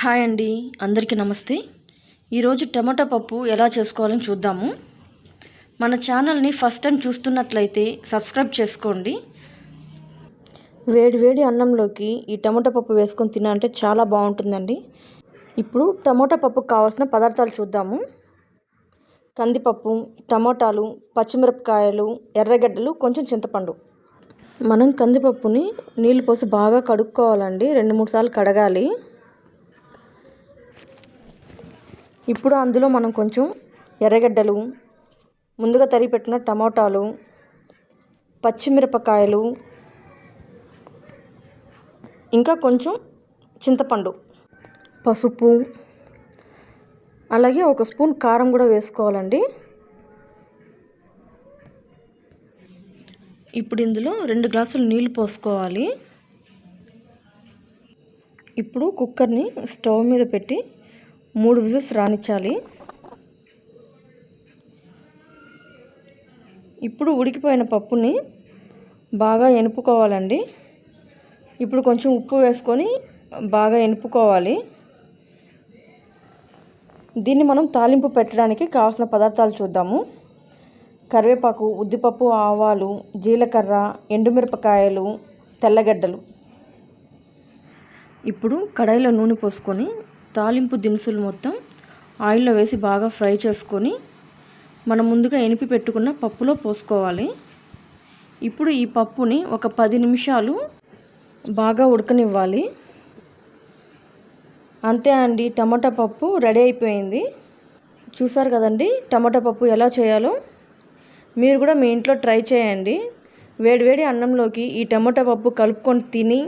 Hi అండి అందరికీ నమస్తే. ఈరోజు టమాటా పప్పు ఎలా చేసుకోవాలని చూద్దాము. మన ఛానల్ని ఫస్ట్ టైం చూస్తున్నట్లయితే సబ్స్క్రైబ్ చేసుకోండి. వేడి వేడి అన్నంలోకి ఈ టమాటా పప్పు వేసుకొని తినాలంటే చాలా బాగుంటుందండి. ఇప్పుడు టమాటా పప్పుకు కావాల్సిన పదార్థాలు చూద్దాము. కందిపప్పు టమాటాలు పచ్చిమిరపకాయలు ఎర్రగడ్డలు కొంచెం చింతపండు. మనం కందిపప్పుని నీళ్ళు పోసి బాగా కడుక్కోవాలండి. రెండు మూడు సార్లు కడగాలి. ఇప్పుడు అందులో మనం కొంచెం ఎర్రగడ్డలు ముందుగా తరిగి పెట్టిన టమోటాలు పచ్చిమిరపకాయలు ఇంకా కొంచెం చింతపండు పసుపు అలాగే ఒక స్పూన్ కారం కూడా వేసుకోవాలండి. ఇప్పుడు ఇందులో రెండు గ్లాసులు నీళ్ళు పోసుకోవాలి. ఇప్పుడు కుక్కర్ని స్టవ్ మీద పెట్టి మూడు విజిల్స్ రానిచ్చాలి. ఇప్పుడు ఉడికిపోయిన పప్పుని బాగా ఎనుపుకోవాలండి. ఇప్పుడు కొంచెం ఉప్పు వేసుకొని బాగా ఎనుపుకోవాలి. దీన్ని మనం తాలింపు పెట్టడానికి కావాల్సిన పదార్థాలు చూద్దాము. కరివేపాకు ఉద్దిపప్పు ఆవాలు జీలకర్ర ఎండుమిరపకాయలు తెల్లగడ్డలు. ఇప్పుడు కడాయిలో నూనె పోసుకొని తాలింపు దినుసులు మొత్తం ఆయిల్లో వేసి బాగా ఫ్రై చేసుకొని మనం ముందుగా ఎనిపి పెట్టుకున్న పప్పులో పోసుకోవాలి. ఇప్పుడు ఈ పప్పుని ఒక పది నిమిషాలు బాగా ఉడకనివ్వాలి. అంతే అండి టమాటా పప్పు రెడీ అయిపోయింది. చూసారు కదండి టమాటా పప్పు ఎలా చేయాలో? మీరు కూడా మీ ఇంట్లో ట్రై చేయండి. వేడివేడి అన్నంలోకి ఈ టమాటా పప్పు కలుపుకొని తిని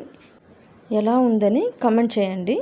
ఎలా ఉందని కమెంట్ చేయండి.